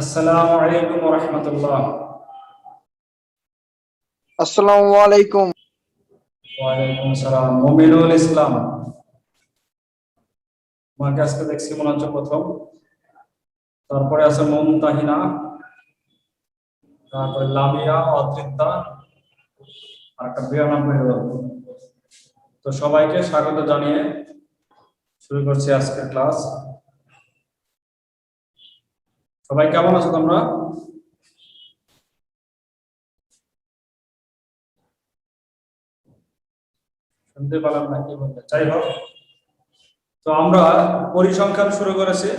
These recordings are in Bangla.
আসসালামু আলাইকুম রহমতুল্লাহ। আসসালামু আলাইকুম। ওয়ালাইকুম সালাম মুমিনুল ইসলাম। তোমাকে আজকে দেখছি মনে হচ্ছে প্রথম। তারপরে আছে মুমতাহিনা। তারপরে লামিয়া অদৃত্তা আর একটা বিয়ার নাম করে দেবো। তো সবাইকে স্বাগত জানিয়ে শুরু করছি আজকের ক্লাস। সবাই কেমন আছো তোমরা? শুনতে পেলাম না, কি বলতে যাই হোক। তো আমরা পরিসংখ্যান শুরু করেছি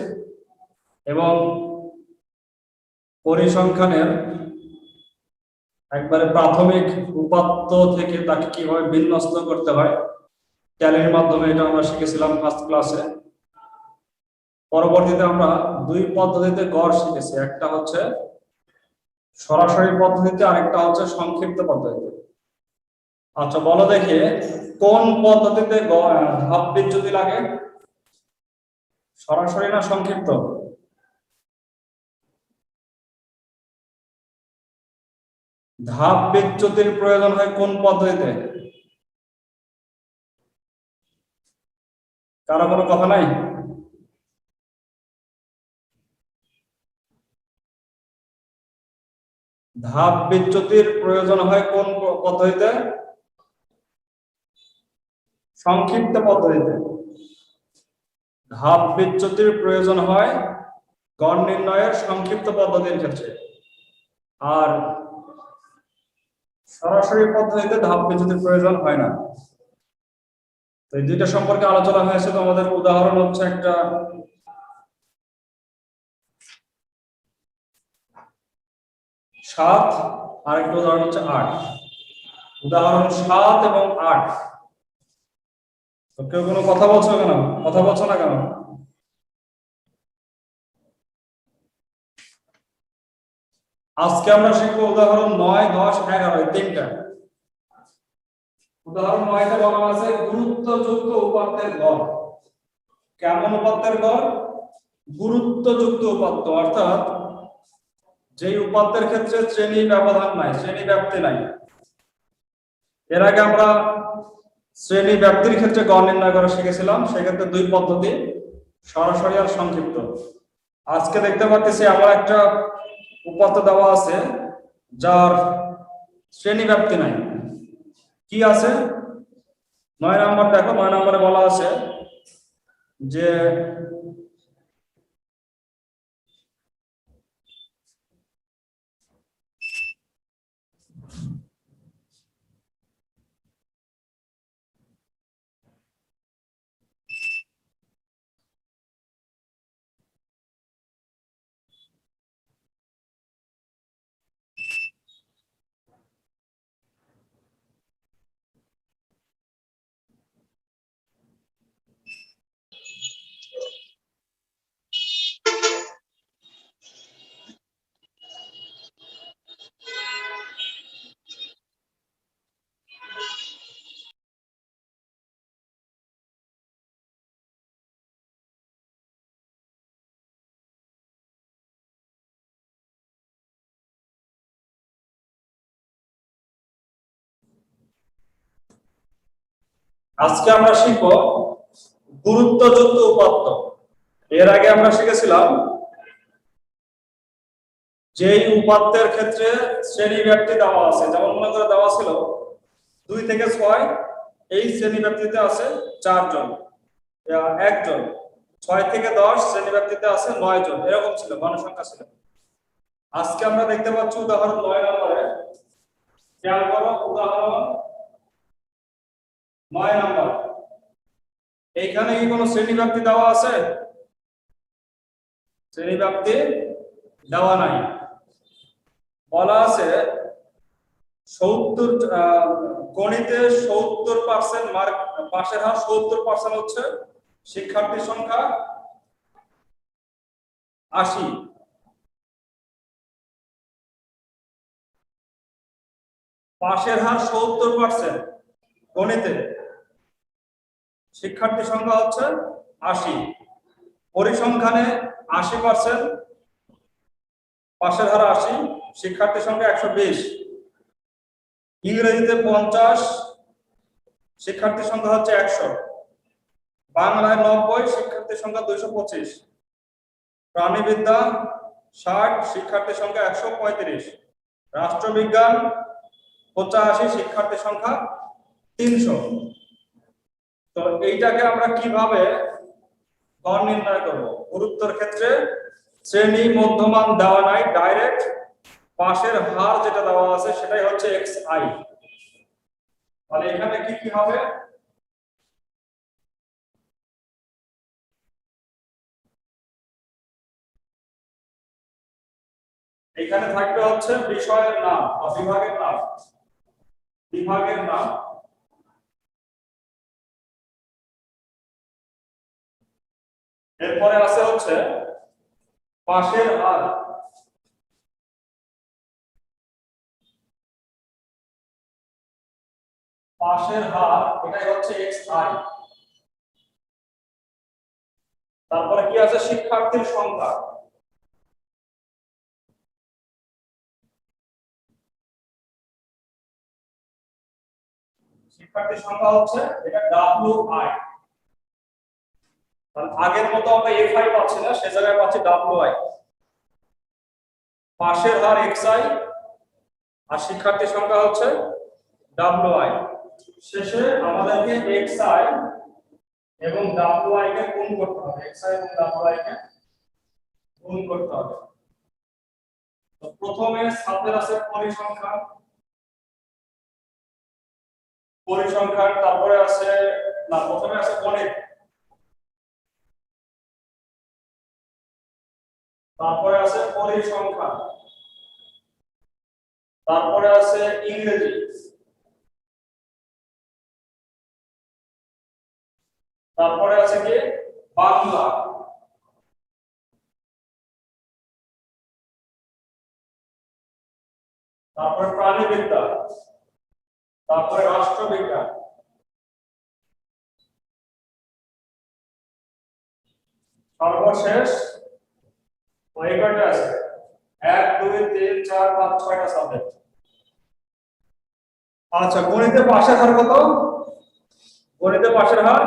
এবং পরিসংখ্যানের একবারে প্রাথমিক উপাত্ত থেকে তাকে কীভাবে বিন্যস্ত করতে হয় ট্যালির মাধ্যমে এটা আমরা শিখেছিলাম ফার্স্ট ক্লাসে পরবর্তীতে আমরা দুই পদ্ধতিতে গড় শিখেছি। একটা হচ্ছে সরাসরি পদ্ধতিতে, আরেকটা হচ্ছে সংক্ষিপ্ত পদ্ধতিতে। আচ্ছা বলো দেখি, কোন পদ্ধতিতে ধাপ বিচ্যুতি লাগে? সরাসরি না সংক্ষিপ্ত? ধাপ বিচ্যুতির প্রয়োজন হয় কোন পদ্ধতিতে? কারও কোনো কথা নাই? ধাপ বিচ্যুতির প্রয়োজন হয় কোন পদ্ধতিতে? সংক্ষিপ্ত পদ্ধতিতে। ধাপ বিচ্যুতির প্রয়োজন হয় গণ নির্ণয়ের সংক্ষিপ্ত পদ্ধতির ক্ষেত্রে। আর সরাসরি পদ্ধতিতে ধাপ বিচ্যুতির প্রয়োজন হয় না। তো এই দুইটা সম্পর্কে আলোচনা হয়েছে। তো আমাদের উদাহরণ হচ্ছে একটা সাত আর একটা উদাহরণ হচ্ছে আট। উদাহরণ সাত এবং আট। কেউ কোনো কথা বলছো কেন? কথা বলছো না কেন? আজকে আমরা শিখব উদাহরণ নয়, দশ, এগারো তিনটা। উদাহরণ নয়তে বলা আছে, গুরুত্বযুক্ত উপাত্তের গড়। কেমন উপাত্তের গড়? গুরুত্বযুক্ত উপাত্ত, অর্থাৎ যেই উপাত্তের ক্ষেত্রে শ্রেণি ব্যবধান নাই, শ্রেণি ব্যাপ্তি নাই, এর আগে আমরা শ্রেণি ব্যাপ্তির ক্ষেত্রে গড় নির্ণয় করা শিখেছিলাম, সেক্ষেত্রে দুই পদ্ধতি সরাসরি আর সংক্ষিপ্ত। আজকে দেখতে পাচ্ছি আমার একটা উপাত্ত দেওয়া আছে, যার শ্রেণি ব্যাপ্তি নাই। কি আছে? নয় নম্বর দেখো, নয় নম্বরে বলা আছে যে আজকে আমরা শিখব গুরুত্বযুক্ত উপাত্ত। এর আগে আমরা শিখেছিলাম যেই উপাত্তের ক্ষেত্রে শ্রেণি ব্যাপ্তি দেওয়া আছে, যেমন মনে করে দেওয়া ছিল, দুই থেকে ছয়, এই শ্রেণি ব্যাপ্তিতে আছে চারজন একজন। ছয় থেকে দশ শ্রেণি ব্যাপ্তিতে আছে নয় জন এরকম ছিল, গণসংখ্যা ছিল। আজকে আমরা দেখতে পাচ্ছি উদাহরণ নয় নম্বরে। খেয়াল করো, উদাহরণ নয় নাম্বার এইখানে কি কোনো শ্রেণি ব্যাপ্তি দেওয়া আছে? শ্রেণি ব্যাপ্তি দেওয়া নাই। বলা আছে সত্তর গণিতে সত্তর পার্সেন্ট মার্ক, পাশের হার সত্তর পার্সেন্ট হচ্ছে শিক্ষার্থীর সংখ্যা আশি। পাশের হার সত্তর পার্সেন্ট গণিতে। শিক্ষার্থী সংখ্যা হচ্ছে আশি। পরিসংখ্যানে আশি পার্সেন্ট পাশের হার আশি শিক্ষার্থীর সংখ্যা একশো বিশ। ইংরেজিতে পঞ্চাশ শিক্ষার্থীর সংখ্যা হচ্ছে একশো। বাংলায় নব্বই শিক্ষার্থীর সংখ্যা দুইশো পঁচিশ। প্রাণীবিদ্যা ষাট শিক্ষার্থীর সংখ্যা একশো পঁয়ত্রিশ। রাষ্ট্রবিজ্ঞান পঁচাশি শিক্ষার্থীর সংখ্যা তিনশো। তো এইটাকে আমরা কীভাবে গড় নির্ণয় করব? গুরুত্বর ক্ষেত্রে শ্রেণি, মধ্যমান, দেওয়া নাই ডাইরেক্ট পাশের হার যেটা দেওয়া আছে সেটাই হচ্ছে এক্স আই তাহলে এখানে কি কি হবে? এখানে থাকবে হচ্ছে বিষয়ের নাম বা বিভাগের নাম। বিভাগের নাম। এরপরে আছে হচ্ছে পাশের আর। পাশের হার, এটাই হচ্ছে এক্স আই তারপরে কি আছে? শিক্ষার্থীর সংখ্যা। শিক্ষার্থীর সংখ্যা হচ্ছে এটা ডাব্লিউ আই আগের মতো আমরা এফ আই পাচ্ছি না, সে জায়গায় পাচ্ছি ডাব্লিউ আই পাশের হার এক্স আই আর শিক্ষার্থীর সংখ্যা হচ্ছে ডাব্লিউ আই শেষে আমাদেরকে এক্স আই এবং ডাব্লিউ আই কে গুণ করতে হবে। এক্স আই এবং ডাব্লিউ আই কে গুণ করতে হবে। তো প্রথমে সাতের আছে পরিসংখ্যান। পরিসংখ্যান, তারপরে আছে, না, প্রথমে আছে গণিত। তারপরে আছে পরিসংখ্যান তারপরে আছে ইংরেজি। তারপরে আছে কি? বাংলা। তারপরে প্রাণীবিদ্যা। তারপরে রাষ্ট্রবিজ্ঞান। সর্বশেষ ওই কয়টা আছে? এক, দুই, তিন, চার, পাঁচ, ছয়টা সাবজেক্ট আচ্ছা গণিতে পাশের হার কত? গণিতে পাশের হার?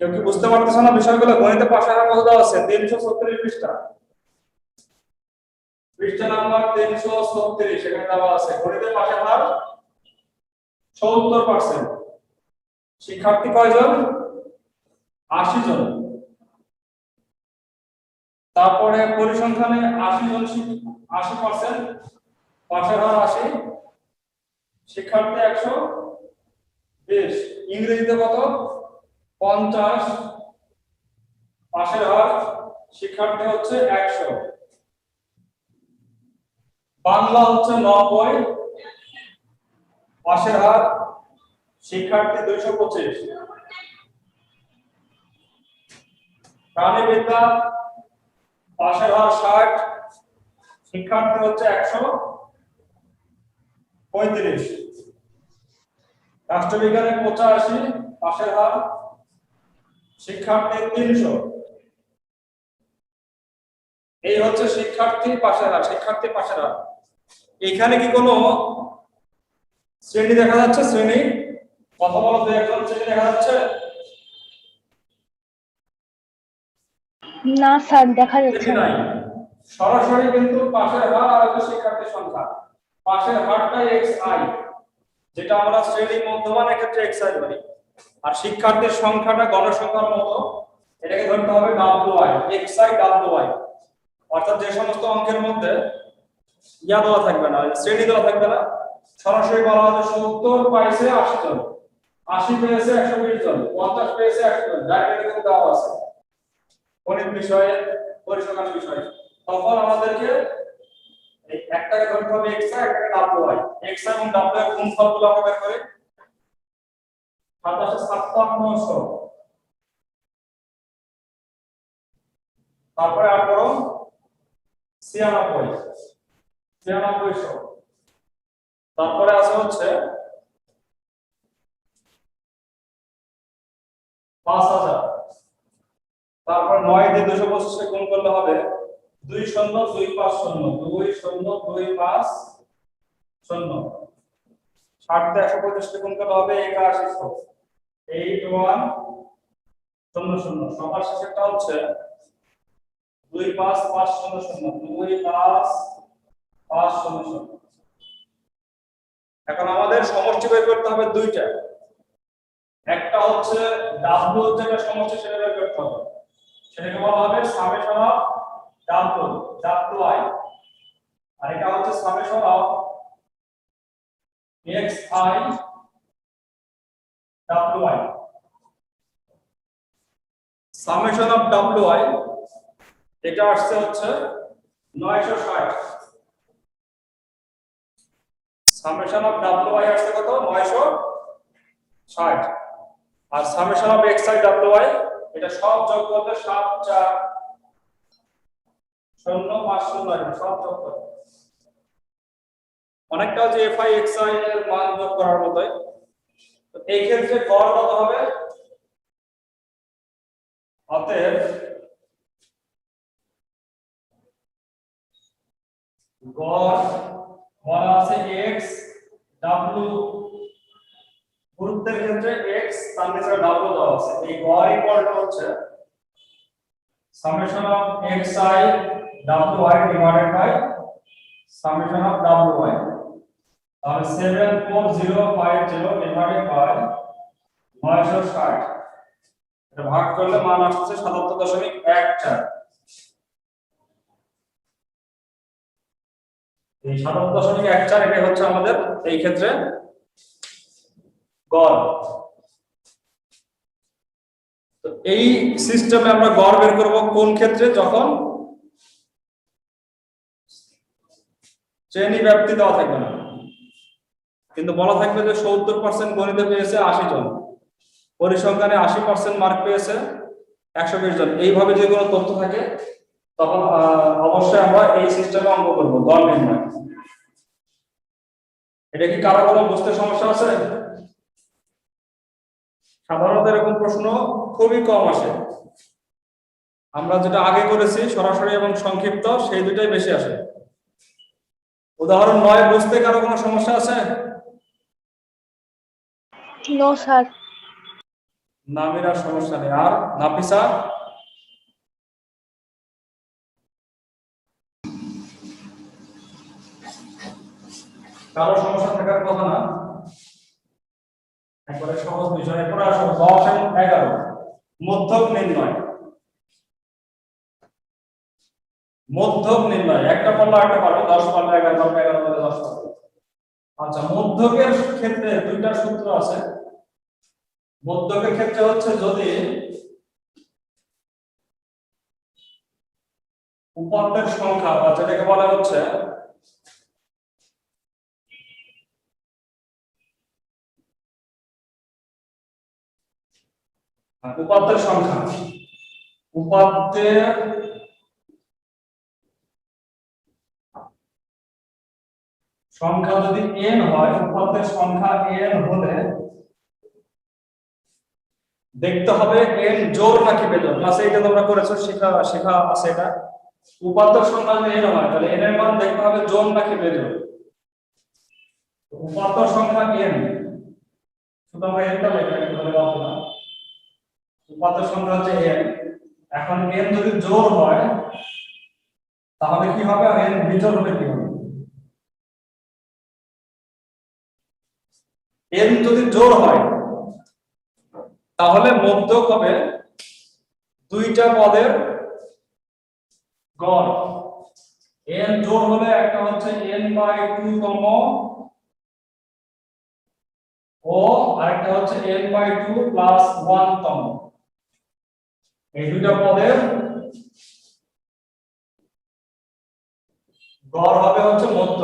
কেউ কি বুঝতে পারতেছে না বিষয়গুলো? গণিতে পাশের হার কত দেওয়া আছে? পৃষ্ঠা। পৃষ্ঠা নাম্বার তিনশো ছত্রিশ, এখানে দেওয়া আছে। গণিতে পাশের হার সত্তর পার্সেন্ট শিক্ষার্থী কয়জন? আশি জন। তারপরে পরিসংখ্যানে আশি জন আশি পার্সেন্ট পাশের হার আশি। শিক্ষার্থী একশো বিশ। ইংরেজিতে কত? পঞ্চাশ। পাশের হার শিক্ষার্থী হচ্ছে একশো। বাংলা হচ্ছে নব্বই। পাশের হার শিক্ষার্থী দুইশো পঁচিশ। প্রাণীবিদ্যা পাশের হার ষাট শিক্ষার্থী হচ্ছে একশো পঁয়ত্রিশ। রাষ্ট্রবিজ্ঞানে পঁচাশি, পাশের হার শিক্ষার্থী তিনশো। এই হচ্ছে শিক্ষার্থী পাশের হার শিক্ষার্থী পাশের হার এখানে কি কোনো শ্রেণি দেখা যাচ্ছে? শ্রেণি? কথা বলো একজন শ্রেণি দেখা যাচ্ছে। না স্যার, দেখা যাচ্ছে না। সরাসরি কিন্তু পাশের হার আর হচ্ছে শিক্ষার্থীর সংখ্যা। পাশের হারটাই এক্স আই যেটা আমরা শ্রেণি মধ্যমানের ক্ষেত্রে এক্স আই ধরি আর শিক্ষার্থীর সংখ্যাটা গণসংখ্যার মতো, এটাকে ধরতে হবে W I X I W I অর্থাৎ যে সমস্ত অঙ্কের মধ্যে ইয়া দেওয়া থাকবে না শ্রেণি দেওয়া থাকবে না, সরাসরি বলা হবে সত্তর পাইছে আশি জন। আশি পেয়েছে একশো বিশ জন, পঞ্চাশ পেয়েছে একশো জন। ডাইরেক্ট কিন্তু দেওয়া আছে। গণিত বিষয়ে, পরিসংখ্যান বিষয়ে। তখন আমাদেরকে এই একটাকে হবে একটাকে ডাব্লিউ আই এক্স এবং ডাব্লিউ এর কোন ফলগুলো আমরা বের করি তারপরে আর করো ছিয়ানব্বই। ছিয়ানব্বইশো তারপরে আছে হচ্ছে পাঁচ হাজার। তারপর নয় দিয়ে দুশো পঁচিশকে গুণ করলে হবে দুই শূন্য, দুই পাঁচ শূন্য। দুই শূন্য, দুই পাঁচ শূন্য। ষাট দিয়ে একশো পঁচিশকে গুণ করলে হবে একাশি এইট ওয়ান শূন্য শূন্য। সবার শেষেরটা হচ্ছে দুই পাঁচ পাঁচ শূন্য শূন্য। দুই পাঁচ পাঁচ শূন্য শূন্য। এখন আমাদের সমষ্টি বের করতে হবে দুইটা। একটা হচ্ছে ডাব্লু যেটা সমষ্টি সেটা বের করতে হবে। সেটাকে বলা হবে summation of W W I আর এটা হচ্ছে summation of X I W I summation of W I এটা আসছে হচ্ছে নয়শো ষাট। সামেশন অফ ডাব্লু আই আসছে কত? নয়শো ষাট। আর summation of X I W I এটা সব যোগ করলে সাত চার শূন্য পাঁচ শূন্য সব যোগ করলে অনেকটা যে এফ আই এক্স আই এর মান যোগ করার মতোই। এই ক্ষেত্রে গড় কত হবে? অতএব গড় বলা আছে এক্স ডাব্লু গুরুত্বের ক্ষেত্রে তার নিচে ডাব্লু দেওয়া আছে এই গড় ইকুয়াল টু হচ্ছে summation of I W I divided by summation of W zero five zero divided by নয়শো ষাট। এটা ভাগ করলে মান আসছে সাতাত্তর দশমিক এক চার। এই সাতাত্তর দশমিক এক চার এটা হচ্ছে আমাদের, এই ক্ষেত্রে গড়। তো এই সিস্টেমে আমরা গড় বের করব কোন ক্ষেত্রে? যখন শ্রেণি ব্যাপ্তি দেওয়া থাকবে না। কিন্তু বলা থাকবে যে সত্তর পার্সেন্ট গণিতে পেয়েছে আশি জন। পরিসংখ্যানে আশি পার্সেন্ট মার্ক পেয়েছে একশো বিশ জন। এইভাবে যে কোনো তথ্য থাকে, তখন অবশ্যই আমরা এই সিস্টেমে অঙ্ক করব, গড় নির্ণয়। এটা কি কারও কোনো বুঝতে সমস্যা আছে? সাধারণত এরকম প্রশ্ন খুবই কম আসে। আমরা যেটা আগে করেছি সরাসরি এবং সংক্ষিপ্ত সেই দুটাই বেশি আসে। উদাহরণ নয় বুঝতে কারও কোনো সমস্যা আছে? No sir. নামিরা সমস্যা নেই। আর নাফিসা? কারও সমস্যা থাকার কথা না। একবারে সহজ বিষয় আসো দশ এবং এগারো। মধ্যক নির্ণয়। মধ্যক নির্ণয়, একটা পারলে একটা দশ পারলে এগারো পারবে এগারো পারলে দশ পারবে আচ্ছা মধ্যকের ক্ষেত্রে দুইটা সূত্র আছে। মধ্যকের ক্ষেত্রে হচ্ছে যদি উপাত্তের সংখ্যা, বা যেটাকে বলা হচ্ছে উপাত্তের সংখ্যা। উপাত্তের সংখ্যা যদি n হয়, উপাত্তের সংখ্যা n হলে দেখতে হবে এন জোর নাকি বেজোর ক্লাসে এটা তোমরা করেছ, শেখা শেখা আছে এটা। উপাত্ত সংখ্যা যদি এন হয়, তাহলে এন এর মান দেখতে হবে জোর নাকি বেজোর উপাত্ত সংখ্যা এন শুধু আমরা এনটা লেখা ধরে পাবো না উপাত্ত সংখ্যা হচ্ছে এন এখন এন যদি জোর হয়, তাহলে কি হবে? আর এন বিজোর হলে কি হবে? এন যদি জোর হয়, তাহলে মধ্যক হবে দুইটা পদের গড়। N জোড় হলে একটা হচ্ছে n বাই টু তম ও আরেকটা হচ্ছে n by two plus one তম এই দুইটা পদের গড় হবে হচ্ছে মধ্য।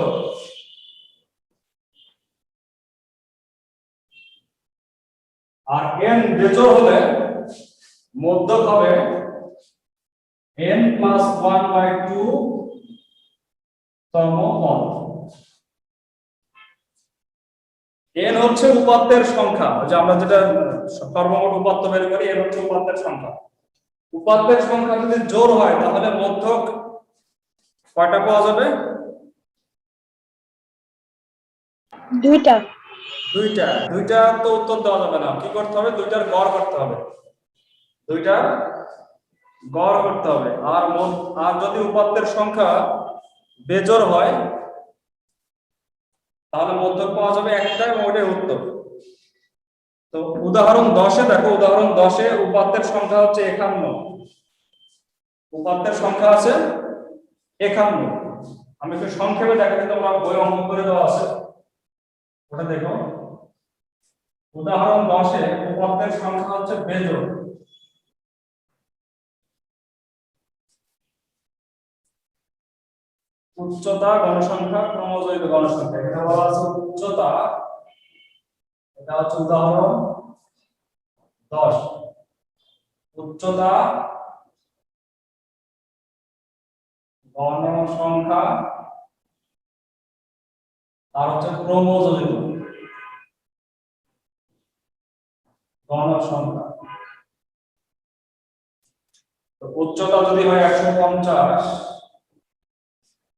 আর এন বেজোড় হলে মধ্যক হবে N plus one by two তম পদ। এন হচ্ছে উপাত্তের সংখ্যা যে আমরা যেটা সর্বমোট উপাত্ত বের করি এন হচ্ছে উপাত্তের সংখ্যা। উপাত্তের সংখ্যা যদি জোর হয় তাহলে মধ্যক কয়টা পাওয়া যাবে? দুইটা। দুইটা। দুইটা তো উত্তর দেওয়া যাবে না। কি করতে হবে? দুইটার গড় করতে হবে। দুইটার গড় করতে হবে। আর আর যদি উপাত্তের সংখ্যা বেজোর হয় তাহলে মধ্যক পাওয়া যাবে একটা এবং ওটাই উত্তর। তো উদাহরণ দশে দেখো, উদাহরণ দশে উপাত্তের সংখ্যা হচ্ছে একান্ন। উপাত্তের সংখ্যা আছে একান্ন। আমি একটু সংক্ষেপে দেখাচ্ছি তোমরা বই অঙ্ক করে দেওয়া আছে। ওটা দেখো। উদাহরণ দশে উপাত্তের সংখ্যা হচ্ছে বেজোড়। উচ্চতা গণসংখ্যা ক্রমজৈব গণসংখ্যা এটা বলা আছে উচ্চতা এটা উদাহরণ দশ। উচ্চতা গণসংখ্যা আর হচ্ছে ক্রমজৈব গণসংখ্যা তো উচ্চতা যদি হয় একশো পঞ্চাশ,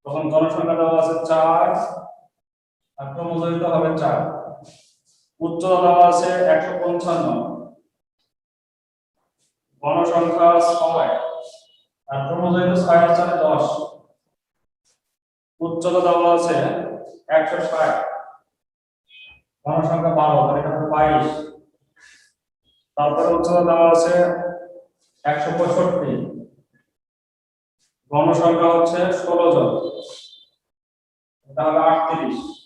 তখন গণসংখ্যা দেওয়া আছে চার, আর ক্রমজয়িত হবে চার। উচ্চতা দেওয়া আছে একশো পঞ্চান্ন। গণসংখ্যা ছয় আর ক্রমজয়িত ছয় চারে দশ। উচ্চতা দেওয়া আছে একশো ষাট। গণসংখ্যা বারো, তাহলে এটা বাইশ। তারপরে উচ্চতা দেওয়া আছে একশো পঁয়ষট্টি। গণসংখ্যা হচ্ছে ষোলো জন। এটা আটত্রিশ।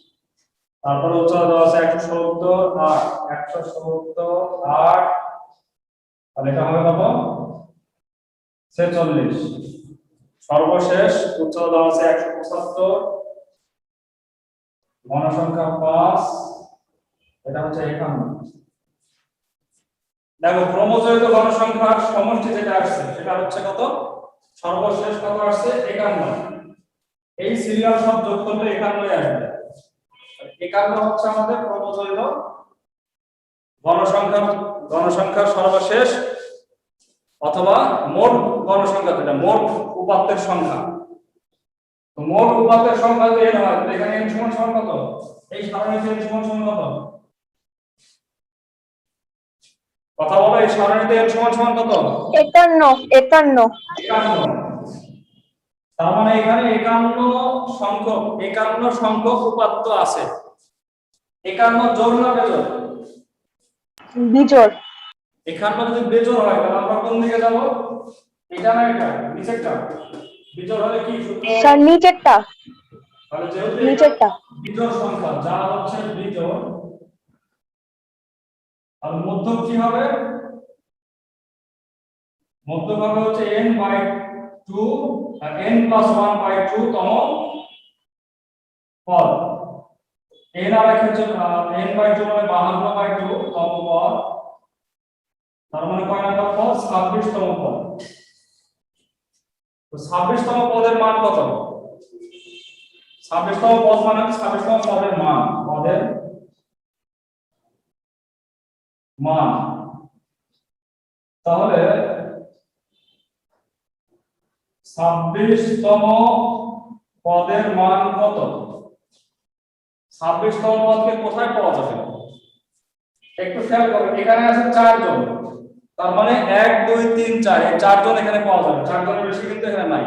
তারপরে উচ্চতা দেওয়া আছে একশো সত্তর আট, একশো সত্তর আট। তাহলে এটা হবে কত? ছেচল্লিশ। সর্বশেষ উচ্চতা দেওয়া আছে একশো পঁচাত্তর। গণসংখ্যা পাঁচ। এটা হচ্ছে একান্ন। দেখো ক্রমজয়িত গণসংখ্যার সমষ্টি যেটা আসছে সেটা হচ্ছে কত? সর্বশেষ কত আসছে? একান্ন। এই সিরিয়াল সব যোগ করলে একান্নই আসবে। একান্ন হচ্ছে আমাদের ক্রমজয়িত গণসংখ্যার গণসংখ্যার সর্বশেষ অথবা মোট গণসংখ্যা যেটা মোট উপাত্তের সংখ্যা। তো মোট উপাত্তের সংখ্যা যদি n হয়। এখানে n সমান সমান কত? এই সারণীতে n সমান সমান কত? কথা বলো এই সারণীতে n সমান সমান কত? একান্ন একান্ন। একান্ন। তার মানে এখানে একান্ন সংখ্যক একান্ন সংখ্যক উপাত্ত আছে। একান্ন জোর না বেজোর? বিজোড়। একান্ন যদি বেজোর হয় তাহলে আমরা কোন দিকে যাব? এটা না এটা? নিচেরটা। বিজোর হলে কি? স্যার নিচেরটা। তাহলে যেহেতু নিচেরটা। বিজোড় সংখ্যা যা হচ্ছে বিজোড় আর মধ্যক কি হবে? মধ্যক হবে হচ্ছে n by 2 n plus 1 by 2 তম পদ n আর এক হচ্ছে n বাই 2 মানে 52 বাই 2 তম পদ তার মানে কয় নাম্বার পদ 26 তম পদ। তো 26 তম পদের মান কত? ছাব্বিশতম পদ মানে ছাব্বিশতম পদের মান। পদের মান। তাহলে ছাব্বিশতম পদের মান কত? ছাব্বিশতম পদকে কোথায় পাওয়া যাবে? একটু খেয়াল করো, এখানে আছে চারজন। তার মানে এক, দুই, তিন, চার, এই চারজন এখানে পাওয়া যাবে। চারজনের বেশি কিন্তু এখানে নাই।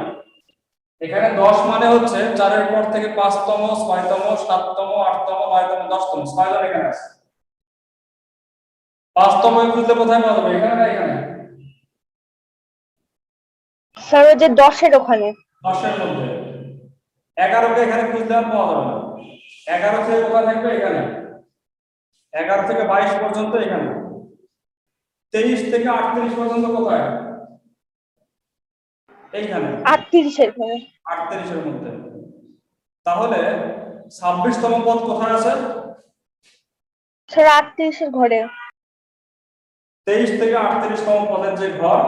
এখানে দশ মানে হচ্ছে চারের পর থেকে পাঁচতম, ছয়তম, সাততম, আটতম, নয়তম, দশতম। ছয়জন এখানে আছে। পাঁচতম খুঁজলে কোথায় পাওয়া যাবে? এখানে না, এখানে? স্যার ওই যে দশের ওখানে। দশের মধ্যে। এগারোকে এখানে খুঁজলে আর পাওয়া যাবে না। এগারো থেকে কোথায় থাকবে এখানে? এগারো থেকে বাইশ পর্যন্ত এখানে। তেইশ থেকে আটত্রিশ পর্যন্ত কোথায়? এইখানে। আটত্রিশের আটত্রিশের মধ্যে। তাহলে ছাব্বিশতম পদ কোথায় আছে? স্যার আটত্রিশের ঘরে। তেইশ থেকে আটত্রিশতম পদের যে ঘর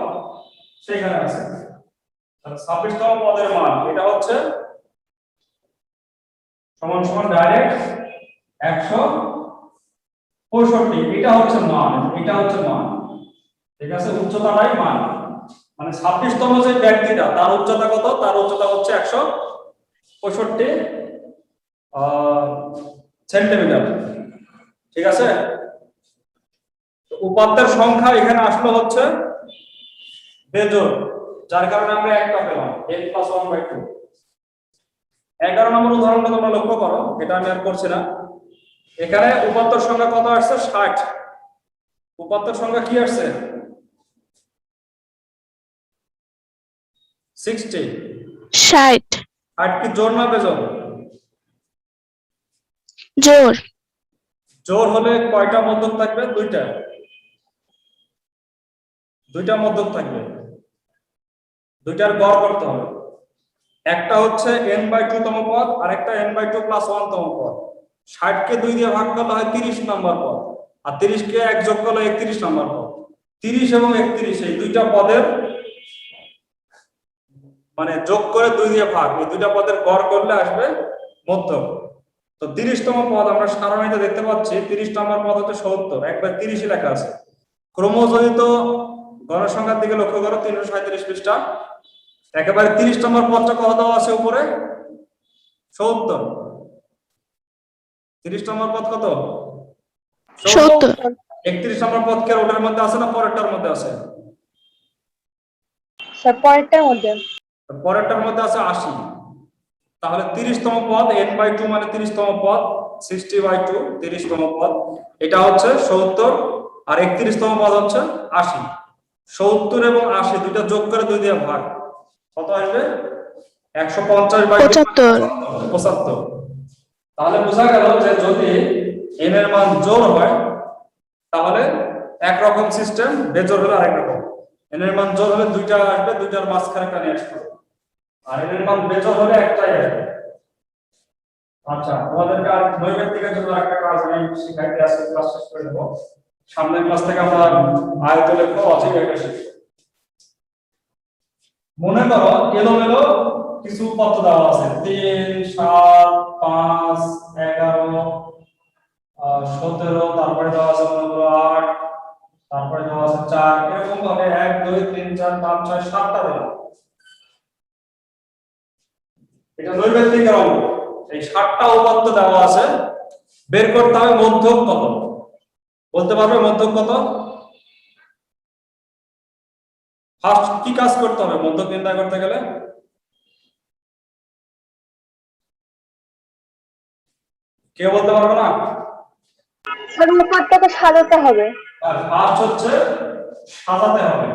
সেখানে আছে। ছাব্বিশতম পদের মান, এটা হচ্ছে সমান সমান ডাইরেক্ট একশো পঁয়ষট্টি। এটা হচ্ছে মান, এটা হচ্ছে মান। ঠিক আছে? উচ্চতাটাই মান। মানে ছাব্বিশতম যে ব্যক্তিটা, তার উচ্চতা কত? তার উচ্চতা হচ্ছে একশো পঁয়ষট্টি সেন্টিমিটার। ঠিক আছে? উপাত্তের সংখ্যা এখানে আসলো হচ্ছে বেজোড়। যার কারণে আমরা একটা পেলাম N plus one by two এগারো নম্বর উদাহরণটা তোমরা লক্ষ্য করো এটা আমি আর করছি না। এখানে উপাত্তর সংখ্যা কত আসছে? ষাট। উপাত্তর সংখ্যা কি আসছে? সিক্সটি ষাট। ষাট কি জোর না বেজোর? জোর। জোর হলে কয়টা মধ্যক থাকবে? দুইটা। দুইটা মধ্যক থাকবে। দুইটার গড় করতে হবে। একটা হচ্ছে এন বাই টু তম পদ আর একটা N by two plus one তম পদ। ষাট কে দুই দিয়ে ভাগ করলে হয় তিরিশ নম্বর পদ। আর তিরিশ কে এক যোগ করলে একত্রিশ নম্বর পদ। তিরিশ এবং একত্রিশ এই দুইটা পদের মানে যোগ করে দুই দিয়ে ভাগ, এই দুইটা পদের গড় করলে আসবে মধ্যম। তো তিরিশতম পদ আমরা সারণীতে দেখতে পাচ্ছি, তিরিশ নম্বর পদ হচ্ছে সত্তর একবার তিরিশই লেখা আছে। ক্রমজনিত গণসংখ্যার দিকে লক্ষ্য করো তিনশো সাঁত্রিশ পৃষ্ঠা। একেবারে তিরিশ নম্বর পদটা কত দেওয়া আছে উপরে? সত্তর তিরিশ নম্বর পদ কত? সত্তর। একত্রিশ নম্বর পদ কে ওটার মধ্যে আছে না পরেরটার মধ্যে আছে? পরেরটার মধ্যে। পরেরটার মধ্যে আছে আশি। তাহলে তিরিশতম পদ এন বাই টু মানে তিরিশতম পদ সিক্সটি বাই টু তিরিশতম পদ। এটা হচ্ছে সত্তর আর একত্রিশতম পদ হচ্ছে আশি। সত্তর এবং আশি দুইটা যোগ করে দুই দিয়ে ভাগ। কত আসবে? একশো পঞ্চাশ বাই পঁচাত্তর। পঁচাত্তর। তাহলে বোঝা গেল যে যদি এন এর মান জোর হয় তাহলে একরকম সিস্টেম বেজোর হলে আরেক রকম। এন এর মান জোর হলে দুইটা আসবে দুইটার মাঝখানে একটা নিয়ে আসবে। আর এন এর মান বেজোর হলে একটাই আসবে। আচ্ছা তোমাদেরকে আর নৈবেদিকের জন্য একটা কাজ আমি শিখাইতে আসছি ক্লাস শেষ করে দেবো সামনের ক্লাস থেকে আমরা আয়ত লেখ অজিক একটা শিখব মনে করো এলোমেলো কিছু পত্র দেওয়া আছে। তিন, সাত, পাঁচ, এগারো সতেরো, তারপরে দেওয়া আছে মনে করো আট, তারপরে দেওয়া আছে চার। এরকম ভাবে এক, দুই, তিন, চার, পাঁচ, ছয়, সাতটা দিলাম এটা নৈবেদিকের অঙ্ক এই সাতটা উপাত্ত দেওয়া আছে। বের করতে হবে মধ্যক কত বলতে পারবে মধ্যক কত? ফার্স্ট কি কাজ করতে হবে? মধ্যক নির্ণয় করতে গেলে? কেউ বলতে পারবে না? স্যার সাজাতে হবে। আর ফার্স্ট হচ্ছে সাজাতে হবে।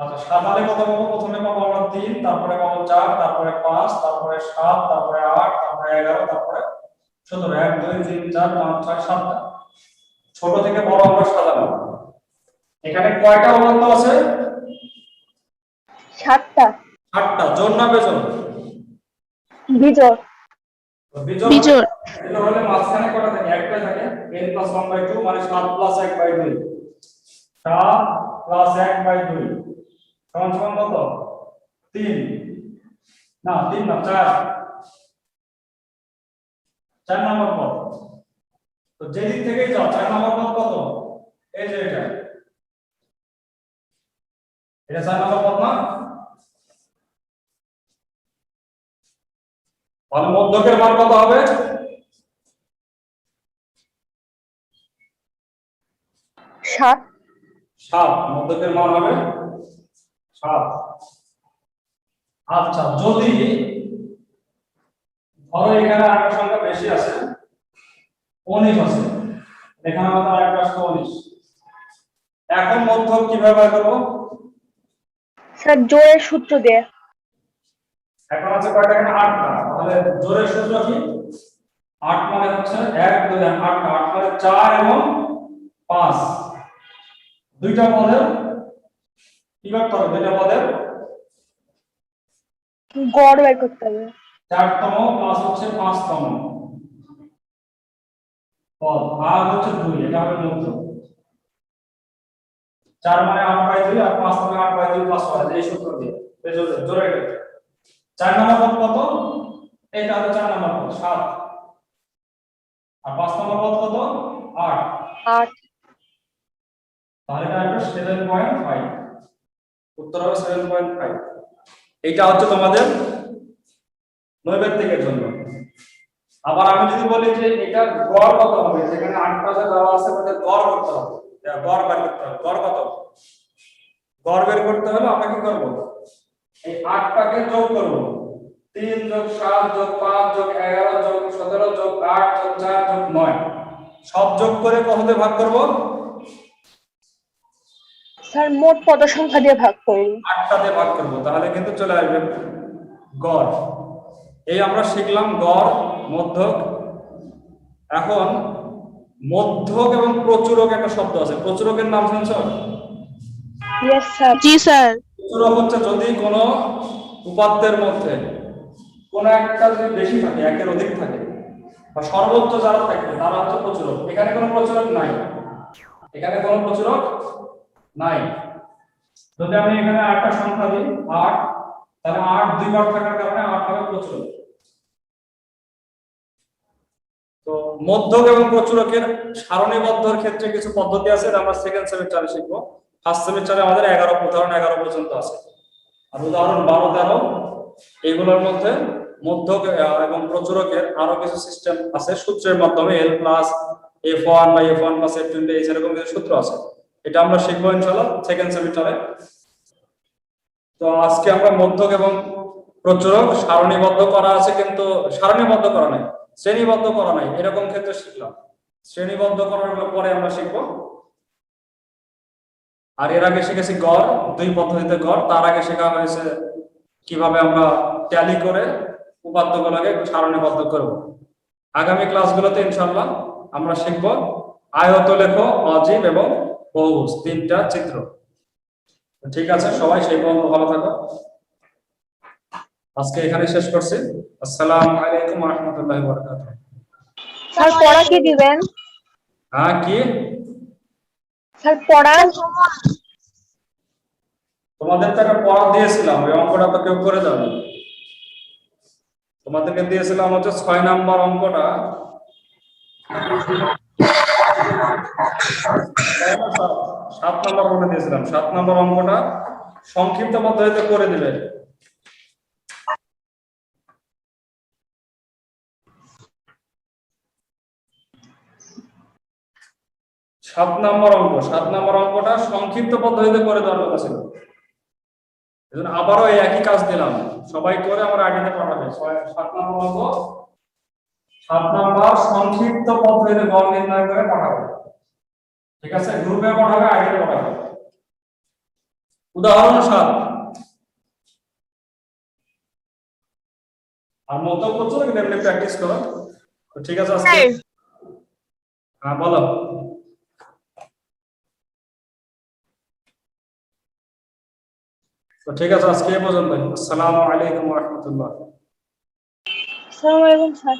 আচ্ছা সাজালে কত পাবো? প্রথমে পাবো আমরা তিন তারপরে পাবো চার তারপরে পাঁচ তারপরে সাত তারপরে আট তারপরে এগারো তারপরে সতেরো এক দুই তিন চার পাঁচ ছয় সাতটা। ছোট থেকে বড় আমরা সাজাবো। এখানে কয়টা উপাত্ত আছে? সাতটা। আটটা। জোর না বিজোড়। বিজোড়। এটা হলে মাঝখানে কটা থাকে? একটাই থাকে। n plus one by two মানে সাত প্লাস এক বাই দুই। সাত প্লাস এক বাই দুই। সমান সমান কত? না তিন না চার। চার নম্বর পদ। তো যেদিক থেকেই যাও চার নম্বর পদ কত? এই যে এটা। এটা চার নম্বর পদ না? তাহলে মধ্যকের মান কত হবে? সাত। সাত। মধ্যকের মান হবে সাত। আচ্ছা যদি ধরো এখানে আরেকটা সংখ্যা বেশি আছে উনিশ আছে। এখানে আমাদের আরেকটা আসছে উনিশ। এখন মধ্যক কীভাবে বের করব? স্যার জোরের সূত্র দিয়ে। এখন আছে কয়টা? এখানে আটটা তাহলে জোরের সূত্র কি? আট মানে হচ্ছে এক দুই আট আট মানে চার এবং পাঁচ। দুইটা পদের কি করতে হবে দুইটা পদের গড় বের করতে হবে। চারতম প্লাস হচ্ছে পাঁচতম। পদ আর হচ্ছে দুই এটা হবে মধ্য চার মানে আট বাই দুই আর পাঁচ মানে আট বাই দুই প্লাস ওয়ান এই সূত্র দিয়ে। জোরে চার নম্বর পদ কত? এইটা হচ্ছে চার নম্বর পদ সাত। আর পাঁচ নম্বর পদ কত? আট। আট। তাহলে এটা সেভেন পয়েন্ট ফাইভ উত্তর হবে সেভেন পয়েন্ট ফাইভ এইটা হচ্ছে তোমাদের নৈবেদ্যিকের জন্য আবার আমি যদি বলি যে এটা গড় কত হবে? যেখানে আট পাশে দেওয়া আছে ওটা গড় করতে হবে। গড় বের করতে হবে। গড় কত? গড় বের করতে হলে আমরা কি করব? এই আটটাকে যোগ করব। তিন যোগ সাত যোগ পাঁচ যোগ এগারো যোগ সতেরো যোগ আট যোগ চার যোগ নয়। সব যোগ করে কততে ভাগ করব? স্যার মোট পদ সংখ্যা দিয়ে ভাগ করুন। আটটাতে ভাগ করব। তাহলে কিন্তু চলে আসবে গড়। এই আমরা শিখলাম গড় মধ্যক। এখন মধ্যক এবং প্রচুরক একটা শব্দ আছে। প্রচুরকের নাম শুনছ? ইয়েস স্যার জি স্যার। প্রচুরক হচ্ছে যদি কোনো উপাত্তের মধ্যে কোনো একটা যদি বেশি থাকে একের অধিক থাকে বা সর্বোচ্চ যারা থাকে তারা হচ্ছে প্রচুরক। এখানে কোনো প্রচুরক নাই। এখানে কোনো প্রচুরক নাই। যদি আমি এখানে আটটা সংখ্যা দিই আট। তাহলে আট দুইবার থাকার কারণে আট হবে প্রচুরক তো মধ্যক এবং প্রচুরকের সারণীবদ্ধর ক্ষেত্রে কিছু পদ্ধতি আছে আমরা সেকেন্ড সেমিস্টারে শিখব। ফার্স্ট সেমিস্টারে আমাদের এগারো, উদাহরণ এগারো পর্যন্ত আছে। আর উদাহরণ বারো, তেরো এইগুলোর মধ্যে মধ্যক এবং প্রচুরকের আরও কিছু সিস্টেম আছে, সূত্রের মাধ্যমে এল প্লাস এফ ওয়ান বা F one plus F twenty এরকম কিছু সূত্র আছে। এটা আমরা শিখব ইনশাল্লাহ সেকেন্ড সেমিস্টারে তো আজকে আমরা মধ্যক এবং প্রচুরক সারণীবদ্ধ করা আছে কিন্তু সারণীবদ্ধ করা নাই, শ্রেণীবদ্ধ করা নাই, এরকম ক্ষেত্রে শিখলাম। শ্রেণীবদ্ধ করার পরে আমরা শিখব। আর এর আগে শিখেছি গড়, দুই পদ্ধতিতে গড়, তার আগে শেখা হয়েছে কীভাবে আমরা ট্যালি করে উপাত্তগুলোকে সারণীবদ্ধ করব। আগামী ক্লাসগুলোতে ইনশাল্লাহ আমরা শিখব আয়ত লেখ, অজীব এবং বহুভুজ, তিনটা চিত্র। ঠিক আছে সবাই সেই পর্যন্ত ভালো থাকো। আজকে এখানে শেষ করছি। আসসালামু আলাইকুম রহমতুল্লাহ বরকাত স্যার পড়া কি দিবেন? হ্যাঁ কি? স্যার পড়া? তোমাদের তো একটা পড়া দিয়েছিলাম ওই অঙ্কটা তো কেউ করে যাবে তোমাদেরকে দিয়েছিলাম হচ্ছে ছয় নাম্বার অঙ্কটা। সাত নাম্বার অঙ্ক দিয়েছিলাম। সাত নাম্বার অঙ্কটা সংক্ষিপ্ত পদ্ধতিতে করে দিবে। সাত নম্বর অঙ্ক, সাত নম্বর অঙ্কটা সংক্ষিপ্ত পদ্ধতিতে করে দেওয়ার কথা ছিল। আবারও একই কাজ দিলাম। সবাই করে আমার আইডিতে পাঠাবে। সাত নম্বর অঙ্ক। সাত নম্বর সংক্ষিপ্ত পদ্ধতিতে গড় নির্ণয় করে পাঠাবে। ঠিক আছে? গ্রুপে পাঠাবে আইডিতে পাঠাবে উদাহরণ সাত আর মতো করছ নাকি? এমনি প্র্যাকটিস করো। ঠিক আছে আজকে হ্যাঁ বলো। তো ঠিক আছে আজকে এই পর্যন্ত আসসালামু আলাইকুম রহমতুল্লাহ। আসসালামু আলাইকুম স্যার।